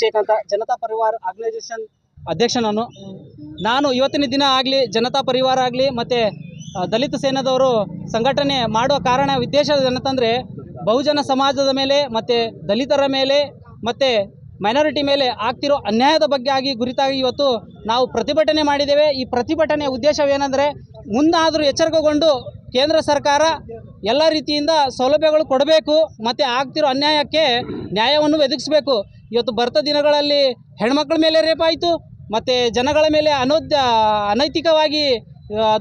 ಶೇಖ್ ಅಂತ ಜನತಾ ಪರಿವಾರ ಆರ್ಗನೈಸೇಷನ್ ಅಧ್ಯಕ್ಷ ನಾನು. ನಾನು ಇವತ್ತಿನ ದಿನ ಆಗಲಿ, ಜನತಾ ಪರಿವಾರ ಆಗಲಿ, ಮತ್ತು ದಲಿತ ಸೇನಾದವರು ಸಂಘಟನೆ ಮಾಡುವ ಕಾರಣ ಉದ್ದೇಶ ಏನಂತಂದರೆ ಬಹುಜನ ಸಮಾಜದ ಮೇಲೆ ಮತ್ತು ದಲಿತರ ಮೇಲೆ ಮತ್ತು ಮೈನಾರಿಟಿ ಮೇಲೆ ಆಗ್ತಿರೋ ಅನ್ಯಾಯದ ಬಗ್ಗೆ ಆಗಿ ಗುರಿತಾಗಿ ಇವತ್ತು ನಾವು ಪ್ರತಿಭಟನೆ ಮಾಡಿದ್ದೇವೆ. ಈ ಪ್ರತಿಭಟನೆಯ ಉದ್ದೇಶವೇನೆಂದರೆ ಮುಂದಾದರೂ ಎಚ್ಚರಿಕೆಗೊಂಡು ಕೇಂದ್ರ ಸರ್ಕಾರ ಎಲ್ಲ ರೀತಿಯಿಂದ ಸೌಲಭ್ಯಗಳು ಕೊಡಬೇಕು, ಮತ್ತು ಆಗ್ತಿರೋ ಅನ್ಯಾಯಕ್ಕೆ ನ್ಯಾಯವನ್ನು ಒದಗಿಸಬೇಕು. ಇವತ್ತು ಬರ್ತ ದಿನಗಳಲ್ಲಿ ಹೆಣ್ಮಕ್ಳ ಮೇಲೆ ರೇಪ್ ಆಯಿತು ಮತ್ತು ಜನಗಳ ಮೇಲೆ ಅನೋದ್ಯ ಅನೈತಿಕವಾಗಿ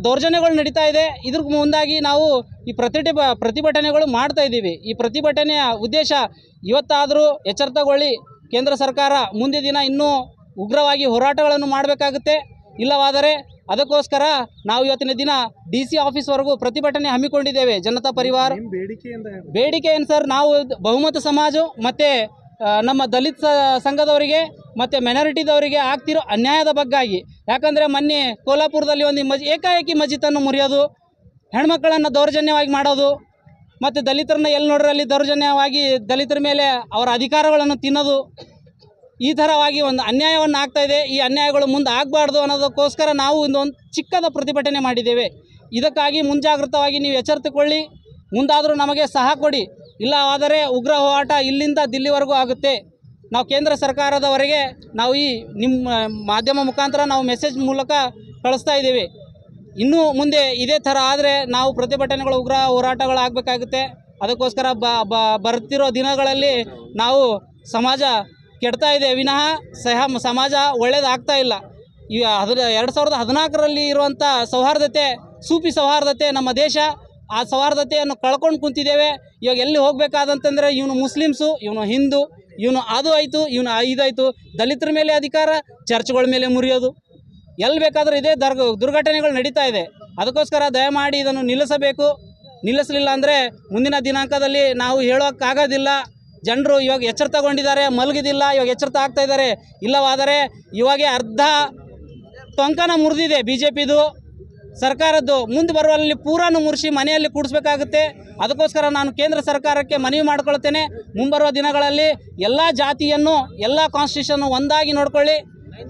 ದೌರ್ಜನ್ಯಗಳು ನಡೀತಾ ಇದೆ. ಇದ್ರ ಮುಂದಾಗಿ ನಾವು ಈ ಪ್ರತಿಟಿ ಪ್ರತಿಭಟನೆಗಳು ಮಾಡ್ತಾ ಇದ್ದೀವಿ. ಈ ಪ್ರತಿಭಟನೆಯ ಉದ್ದೇಶ ಇವತ್ತಾದರೂ ಎಚ್ಚರ ತಗೊಳ್ಳಿ ಕೇಂದ್ರ ಸರ್ಕಾರ ಮುಂದೆ ದಿನ ಇನ್ನೂ ಉಗ್ರವಾಗಿ ಹೋರಾಟಗಳನ್ನು ಮಾಡಬೇಕಾಗುತ್ತೆ. ಇಲ್ಲವಾದರೆ ಅದಕ್ಕೋಸ್ಕರ ನಾವು ಇವತ್ತಿನ ದಿನ ಡಿ ಸಿ ಆಫೀಸ್ವರೆಗೂ ಪ್ರತಿಭಟನೆ ಹಮ್ಮಿಕೊಂಡಿದ್ದೇವೆ ಜನತಾ ಪರಿವಾರ. ಬೇಡಿಕೆ ಏನು ಸರ್? ನಾವು ಬಹುಮತ ಸಮಾಜ ಮತ್ತು ನಮ್ಮ ದಲಿತ ಸಂಘದವರಿಗೆ ಮತ್ತು ಮೆನಾರಿಟಿದವರಿಗೆ ಆಗ್ತಿರೋ ಅನ್ಯಾಯದ ಬಗ್ಗಾಗಿ. ಯಾಕಂದರೆ ಮೊನ್ನೆ ಕೋಲ್ಹಾಪುರದಲ್ಲಿ ಒಂದು ಮಜ್, ಏಕಾಏಕಿ ಮಸ್ಜಿದನ್ನು ಮುರಿಯೋದು ಹೆಣ್ಮಕ್ಕಳನ್ನು ದೌರ್ಜನ್ಯವಾಗಿ ಮಾಡೋದು, ಮತ್ತು ದಲಿತರನ್ನ ಎಲ್ಲಿ ನೋಡ್ರಲ್ಲಿ ದೌರ್ಜನ್ಯವಾಗಿ ದಲಿತರ ಮೇಲೆ ಅವರ ಅಧಿಕಾರಗಳನ್ನು ತಿನ್ನೋದು, ಈ ಥರವಾಗಿ ಒಂದು ಅನ್ಯಾಯವನ್ನು ಆಗ್ತಾ ಇದೆ. ಈ ಅನ್ಯಾಯಗಳು ಮುಂದೆ ಆಗಬಾರ್ದು ಅನ್ನೋದಕ್ಕೋಸ್ಕರ ನಾವು ಒಂದು ಚಿಕ್ಕದ ಪ್ರತಿಭಟನೆ ಮಾಡಿದ್ದೇವೆ. ಇದಕ್ಕಾಗಿ ಮುಂಜಾಗ್ರತವಾಗಿ ನೀವು ಎಚ್ಚರಿತುಕೊಳ್ಳಿ. ಮುಂದಾದರೂ ನಮಗೆ ಸಹ ಕೊಡಿ. ಇಲ್ಲವಾದರೆ ಉಗ್ರ ಹೋರಾಟ ಇಲ್ಲಿಂದ ದಿಲ್ಲಿವರೆಗೂ ಆಗುತ್ತೆ. ನಾವು ಕೇಂದ್ರ ಸರ್ಕಾರದವರೆಗೆ ನಾವು ಈ ನಿಮ್ಮ ಮಾಧ್ಯಮ ಮುಖಾಂತರ ನಾವು ಮೆಸೇಜ್ ಮೂಲಕ ಕಳಿಸ್ತಾ ಇದ್ದೀವಿ. ಇನ್ನೂ ಮುಂದೆ ಇದೇ ಥರ ಆದರೆ ನಾವು ಪ್ರತಿಭಟನೆಗಳು, ಉಗ್ರ ಹೋರಾಟಗಳು ಆಗಬೇಕಾಗುತ್ತೆ ಅದಕ್ಕೋಸ್ಕರ ಬರ್ತಿರೋ ದಿನಗಳಲ್ಲಿ ನಾವು ಸಮಾಜ ಕೆಡ್ತಾ ಇದೆ. ವಿನಃ ಸಹ, ಸಮಾಜ ಒಳ್ಳೇದಾಗ್ತಾ ಇಲ್ಲ. ಈ ಹದಿನ, ಎರಡು ಸಾವಿರದ ಹದಿನಾಲ್ಕರಲ್ಲಿ ಇರುವಂಥ ಸೌಹಾರ್ದತೆ ಸೂಪಿ ಸೌಹಾರ್ದತೆ ನಮ್ಮ ದೇಶ ಆ ಸೌಹಾರ್ದತೆಯನ್ನು ಕಳ್ಕೊಂಡು ಕುಂತಿದ್ದೇವೆ. ಇವಾಗ ಎಲ್ಲಿ ಹೋಗಬೇಕಾದಂತಂದರೆ ಇವನು ಮುಸ್ಲಿಮ್ಸು, ಇವನು ಹಿಂದೂ, ಇವನು ಅದು ಆಯಿತು, ಇವನು ಇದಾಯಿತು. ದಲಿತರ ಮೇಲೆ ಅಧಿಕಾರ, ಚರ್ಚ್ಗಳ ಮೇಲೆ ಮುರಿಯೋದು. ಎಲ್ಲಿ ಬೇಕಾದರೂ ಇದೇ ದರ್ಗ, ದುರ್ಘಟನೆಗಳು ನಡೀತಾ ಇದೆ. ಅದಕ್ಕೋಸ್ಕರ ದಯಮಾಡಿ ಇದನ್ನು ನಿಲ್ಲಿಸಬೇಕು. ನಿಲ್ಲಿಸಲಿಲ್ಲ ಅಂದರೆ ಮುಂದಿನ ದಿನಾಂಕದಲ್ಲಿ ನಾವು ಹೇಳೋಕ್ಕಾಗೋದಿಲ್ಲ. ಜನರು ಇವಾಗ ಎಚ್ಚರ ತಗೊಂಡಿದ್ದಾರೆ ಮಲಗಿದಿಲ್ಲ, ಇವಾಗ ಎಚ್ಚರ ಆಗ್ತಾ ಇದ್ದಾರೆ. ಇಲ್ಲವಾದರೆ ಇವಾಗೆ ಅರ್ಧ ಟೊಂಕನ ಮುರಿದಿದೆ ಬಿ ಜೆ ಪಿದು ಸರ್ಕಾರದ್ದು ಮುಂದೆ ಬರುವಲ್ಲಿ ಪೂರಾನು ಮುರಿಸಿ ಮನೆಯಲ್ಲಿ ಕೂಡಿಸ್ಬೇಕಾಗುತ್ತೆ. ಅದಕ್ಕೋಸ್ಕರ ನಾನು ಕೇಂದ್ರ ಸರ್ಕಾರಕ್ಕೆ ಮನವಿ ಮಾಡ್ಕೊಳ್ತೇನೆ. ಮುಂಬರುವ ದಿನಗಳಲ್ಲಿ ಎಲ್ಲ ಜಾತಿಯನ್ನು, ಎಲ್ಲ ಕಾನ್ಸ್ಟಿಟ್ಯೂಷನ್ನು ಒಂದಾಗಿ ನೋಡ್ಕೊಳ್ಳಿ.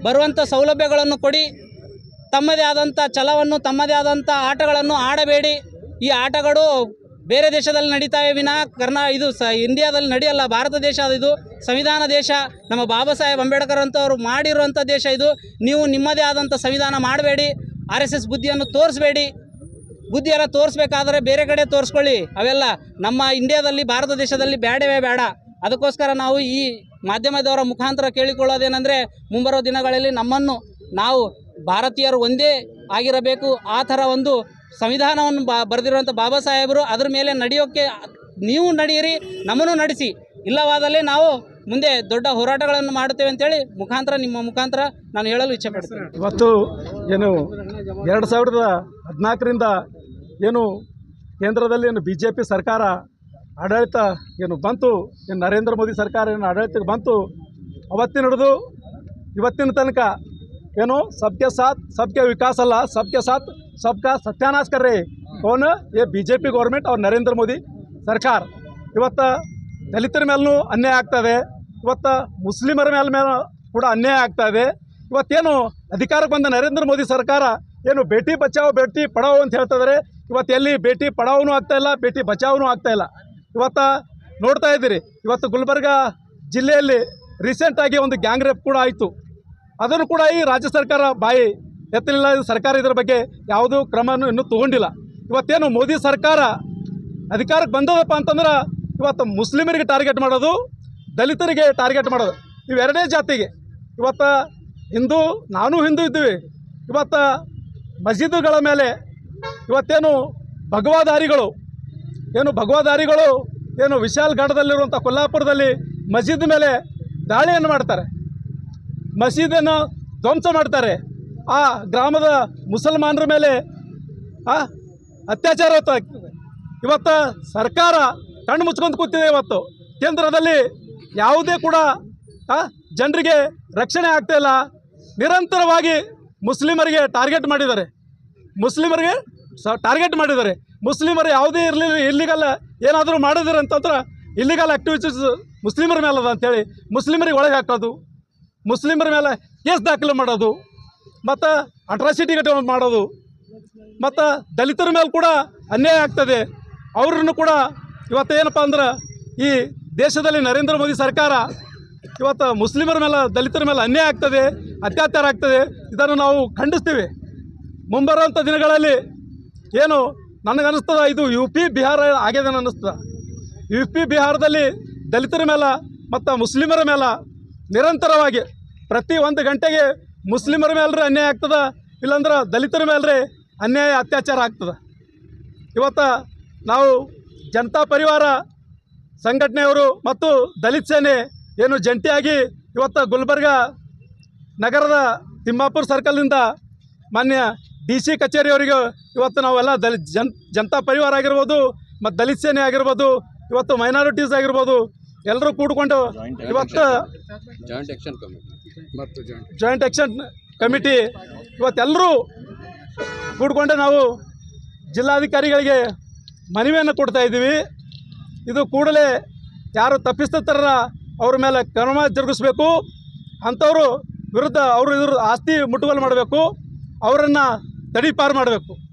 ಬರುವಂಥ ಸೌಲಭ್ಯಗಳನ್ನು ಕೊಡಿ. ತಮ್ಮದೇ ಆದಂಥ ಛಲವನ್ನು, ತಮ್ಮದೇ ಆದಂಥ ಆಟಗಳನ್ನು ಆಡಬೇಡಿ. ಈ ಆಟಗಳು ಬೇರೆ ದೇಶದಲ್ಲಿ ನಡೀತಾವೆ ವಿನಾ. ಕರ್ನಾ, ಇದು ಸ, ಇಂಡಿಯಾದಲ್ಲಿ ನಡೆಯಲ್ಲ, ಭಾರತ ದೇಶ ಇದು. ಸಂವಿಧಾನ ದೇಶ. ನಮ್ಮ ಬಾಬಾ ಸಾಹೇಬ್ ಅಂಬೇಡ್ಕರ್ ಅಂತವರು ಮಾಡಿರುವಂಥ ದೇಶ ಇದು. ನೀವು ನಿಮ್ಮದೇ ಆದಂಥ ಸಂವಿಧಾನ ಮಾಡಬೇಡಿ. ಆರ್ ಎಸ್ ಎಸ್ ಬುದ್ಧಿಯನ್ನು ತೋರಿಸ್ಬೇಡಿ. ಬುದ್ಧಿಯನ್ನು ತೋರಿಸ್ಬೇಕಾದ್ರೆ ಬೇರೆ ಕಡೆ ತೋರಿಸ್ಕೊಳ್ಳಿ. ಅವೆಲ್ಲ ನಮ್ಮ ಇಂಡಿಯಾದಲ್ಲಿ, ಭಾರತ ದೇಶದಲ್ಲಿ ಬೇಡವೇ ಬೇಡ ಅದಕ್ಕೋಸ್ಕರ ನಾವು ಈ ಮಾಧ್ಯಮದವರ ಮುಖಾಂತರ ಕೇಳಿಕೊಳ್ಳೋದೇನೆಂದರೆ ಮುಂಬರುವ ದಿನಗಳಲ್ಲಿ ನಮ್ಮನ್ನು ನಾವು ಭಾರತೀಯರು ಒಂದೇ ಆಗಿರಬೇಕು. ಆ ಥರ ಒಂದು ಸಂವಿಧಾನವನ್ನು ಬಾ, ಬರೆದಿರುವಂಥ ಬಾಬಾ ಸಾಹೇಬರು ಅದ್ರ ಮೇಲೆ ನಡೆಯೋಕ್ಕೆ ನೀವು ನಡೆಯಿರಿ, ನಮ್ಮನ್ನು ನಡೆಸಿ. ಇಲ್ಲವಾದಲ್ಲಿ ನಾವು ಮುಂದೆ ದೊಡ್ಡ ಹೋರಾಟಗಳನ್ನು ಮಾಡುತ್ತೇವೆ ಅಂತೇಳಿ ಮುಖಾಂತರ, ನಿಮ್ಮ ಮುಖಾಂತರ ನಾನು ಹೇಳಲು ಇಚ್ಛೆ ಪಡ್ತೇನೆ ಇವತ್ತು ಏನು ಎರಡು ಸಾವಿರದ ಹದಿನಾಲ್ಕರಿಂದ ಏನು ಕೇಂದ್ರದಲ್ಲಿ ಏನು ಬಿ ಜೆ ಪಿ ಸರ್ಕಾರ ಆಡಳಿತ ಏನು ಬಂತು, ಏನು ನರೇಂದ್ರ ಮೋದಿ ಸರ್ಕಾರ ಏನು ಆಡಳಿತಕ್ಕೆ ಬಂತು, ಅವತ್ತಿನ ಹಿಡಿದು ಇವತ್ತಿನ ತನಕ ಏನು ಸಬ್ಕೆ ಸಾಥ್, ಸಬ್ಕೆ ವಿಕಾಸ್ ಅಲ್ಲ, ಸಬ್ಕೆ ಸಾಥ್, ಸಬ್ಕಾ ಸತ್ಯಾನಾಶ ಕರ್ ರೇ ಕೌನ್ ಏ ಬಿ ಜೆ ಪಿ ಗೌರ್ಮೆಂಟ್ ಅವ್ರು ನರೇಂದ್ರ ಮೋದಿ ಸರ್ಕಾರ. ಇವತ್ತು ದಲಿತರ ಮೇಲೂ ಅನ್ಯಾಯ ಆಗ್ತದೆ. ಇವತ್ತು ಮುಸ್ಲಿಮರ ಮೇಲೆ ಮೇಲೆ ಕೂಡ ಅನ್ಯಾಯ ಆಗ್ತಾ ಇದೆ. ಇವತ್ತೇನು ಅಧಿಕಾರಕ್ಕೆ ಬಂದ ನರೇಂದ್ರ ಮೋದಿ ಸರ್ಕಾರ ಏನು ಬೇಟಿ ಬಚಾವ್ ಬೇಟಿ ಪಡಾವ್ ಅಂತ ಹೇಳ್ತಾ ಇದ್ದಾರೆ ಇವತ್ತು ಎಲ್ಲಿ ಬೇಟಿ ಪಡಾವೂ ಆಗ್ತಾ ಇಲ್ಲ, ಬೇಟಿ ಬಚಾವನು ಆಗ್ತಾ ಇಲ್ಲ. ಇವತ್ತು ನೋಡ್ತಾ ಇದ್ದೀರಿ. ಇವತ್ತು ಗುಲ್ಬರ್ಗ ಜಿಲ್ಲೆಯಲ್ಲಿ ರೀಸೆಂಟಾಗಿ ಒಂದು ಗ್ಯಾಂಗ್ ರೇಪ್ ಕೂಡ ಆಯಿತು. ಅದನ್ನು ಕೂಡ ಈ ರಾಜ್ಯ ಸರ್ಕಾರ ಬಾಯಿ ಎತ್ತಲಿಲ್ಲ. ಸರ್ಕಾರ ಇದರ ಬಗ್ಗೆ ಯಾವುದೂ ಕ್ರಮವನ್ನು ಇನ್ನೂ ತಗೊಂಡಿಲ್ಲ. ಇವತ್ತೇನು ಮೋದಿ ಸರ್ಕಾರ ಅಧಿಕಾರಕ್ಕೆ ಬಂದದಪ್ಪ ಅಂತಂದ್ರೆ ಇವತ್ತು ಮುಸ್ಲಿಮರಿಗೆ ಟಾರ್ಗೆಟ್ ಮಾಡೋದು ದಲಿತರಿಗೆ ಟಾರ್ಗೆಟ್ ಮಾಡೋದು. ಇವೆರಡೇ ಜಾತಿಗೆ. ಇವತ್ತು ಹಿಂದೂ, ನಾನು ಹಿಂದೂ ಇದ್ದೀವಿ. ಇವತ್ತು ಮಸೀದುಗಳ ಮೇಲೆ ಇವತ್ತೇನು ಭಗವಾದಾರಿಗಳು, ಏನು ಭಗವಾದಾರಿಗಳು, ಏನು ವಿಶಾಲ್ ವಿಶಾಲ್ಗಢದಲ್ಲಿರುವಂಥ ಕೊಲ್ಲಾಪುರದಲ್ಲಿ ಮಸೀದ್ ಮೇಲೆ ದಾಳಿಯನ್ನು ಮಾಡ್ತಾರೆ. ಮಸೀದನ್ನು ಧ್ವಂಸ ಮಾಡ್ತಾರೆ. ಆ ಗ್ರಾಮದ ಮುಸಲ್ಮಾನರ ಮೇಲೆ ಅತ್ಯಾಚಾರ ಇವತ್ತು ಸರ್ಕಾರ ಕಣ್ಣು ಮುಚ್ಕೊಂಡು ಕೂತಿದೆ ಇವತ್ತು. ಕೇಂದ್ರದಲ್ಲಿ ಯಾವುದೇ ಕೂಡ ಜನರಿಗೆ ರಕ್ಷಣೆ ಆಗ್ತಾ ಇಲ್ಲ. ನಿರಂತರವಾಗಿ ಮುಸ್ಲಿಮರಿಗೆ ಟಾರ್ಗೆಟ್ ಮಾಡಿದ್ದಾರೆ. ಮುಸ್ಲಿಮರಿಗೆ ಸ, ಟಾರ್ಗೆಟ್ ಮಾಡಿದ್ದಾರೆ. ಮುಸ್ಲಿಮರು ಯಾವುದೇ ಇರಲಿಲ್ಲ ಇಲ್ಲಿಗಲ್ಲ ಏನಾದರೂ ಮಾಡಿದ್ದಾರೆ ಅಂತಂದ್ರೆ ಇಲ್ಲಿಗಲ್ ಆ್ಯಕ್ಟಿವಿಟೀಸ್ ಮುಸ್ಲಿಮರ ಮೇಲೆ ಅದ ಅಂಥೇಳಿ ಮುಸ್ಲಿಮರಿಗೆ ಒಳಗೆ ಹಾಕೋದು, ಮುಸ್ಲಿಮರ ಮೇಲೆ ಕೇಸ್ ದಾಖಲೆ ಮಾಡೋದು, ಮತ್ತು ಅಟ್ರಾಸಿಟಿ ಘಟನೆ ಮಾಡೋದು, ಮತ್ತು ದಲಿತರ ಮೇಲೆ ಕೂಡ ಅನ್ಯಾಯ ಆಗ್ತದೆ. ಅವ್ರನ್ನು ಕೂಡ ಇವತ್ತೇನಪ್ಪ ಅಂದ್ರೆ ಈ ದೇಶದಲ್ಲಿ ನರೇಂದ್ರ ಮೋದಿ ಸರ್ಕಾರ ಇವತ್ತು ಮುಸ್ಲಿಮರ ಮೇಲೆ, ದಲಿತರ ಮೇಲೆ ಅನ್ಯಾಯ ಆಗ್ತದೆ, ಅತ್ಯಾಚಾರ ಆಗ್ತದೆ, ಇದನ್ನು ನಾವು ಖಂಡಿಸ್ತೀವಿ. ಮುಂಬರುವಂಥ ದಿನಗಳಲ್ಲಿ ಏನು ನನಗನ್ನಿಸ್ತದ, ಇದು ಯು ಪಿ ಬಿಹಾರ ಆಗ್ಯದ ಅನ್ನಿಸ್ತದ. ಯು ಪಿ ಬಿಹಾರದಲ್ಲಿ ದಲಿತರ ಮೇಲೆ ಮತ್ತು ಮುಸ್ಲಿಮರ ಮೇಲೆ ನಿರಂತರವಾಗಿ ಪ್ರತಿ ಒಂದು ಗಂಟೆಗೆ ಮುಸ್ಲಿಮರ ಮೇಲೆ ಅನ್ಯಾಯ ಆಗ್ತದೆ, ಇಲ್ಲಾಂದ್ರೆ ದಲಿತರ ಮೇಲೆ ಅನ್ಯಾಯ, ಅತ್ಯಾಚಾರ ಆಗ್ತದೆ. ಇವತ್ತು ನಾವು ಜನತಾ ಪರಿವಾರ ಸಂಘಟನೆಯವರು ಮತ್ತು ದಲಿತ ಸೇನೆ ಏನು ಜಂಟಿಯಾಗಿ ಇವತ್ತು ಗುಲ್ಬರ್ಗ ನಗರದ ತಿಮ್ಮಾಪುರ ಸರ್ಕಲ್ನಿಂದ ಮಾನ್ಯ ಡಿ ಸಿ ಕಚೇರಿಯವರಿಗೆ ಇವತ್ತು ನಾವೆಲ್ಲ ದಲಿತ ಜನ್ ಜನತಾ ಪರಿವಾರ ಆಗಿರ್ಬೋದು ಮತ್ತು ದಲಿತ ಸೇನೆ ಆಗಿರ್ಬೋದು ಇವತ್ತು ಮೈನಾರಿಟೀಸ್ ಆಗಿರ್ಬೋದು ಎಲ್ಲರೂ ಕೂಡ್ಕೊಂಡು ಇವತ್ತು ಜಾಯಿಂಟ್ ಆ್ಯಕ್ಷನ್ ಕಮಿಟಿ ಮತ್ತು ಜಾಯಿಂಟ್ ಜಾಯಿಂಟ್ ಆಕ್ಷನ್ ಕಮಿಟಿ ಇವತ್ತೆಲ್ಲರೂ ಕೂಡಿಕೊಂಡು ನಾವು ಜಿಲ್ಲಾಧಿಕಾರಿಗಳಿಗೆ ಮನವಿಯನ್ನು ಕೊಡ್ತಾ ಇದ್ದೀವಿ. ಇದು ಕೂಡಲೇ ಯಾರು ತಪ್ಪಿಸ್ತಾರ ಅವ್ರ ಮೇಲೆ ಕ್ರಮ ಜರುಗಿಸ್ಬೇಕು. ಅಂಥವ್ರು ವಿರುದ್ಧ ಅವರು ಇದ್ರ ಆಸ್ತಿ ಮುಟ್ಟುಗೋಲು ಮಾಡಬೇಕು. ಅವರನ್ನು ತಡಿಪಾರು ಮಾಡಬೇಕು.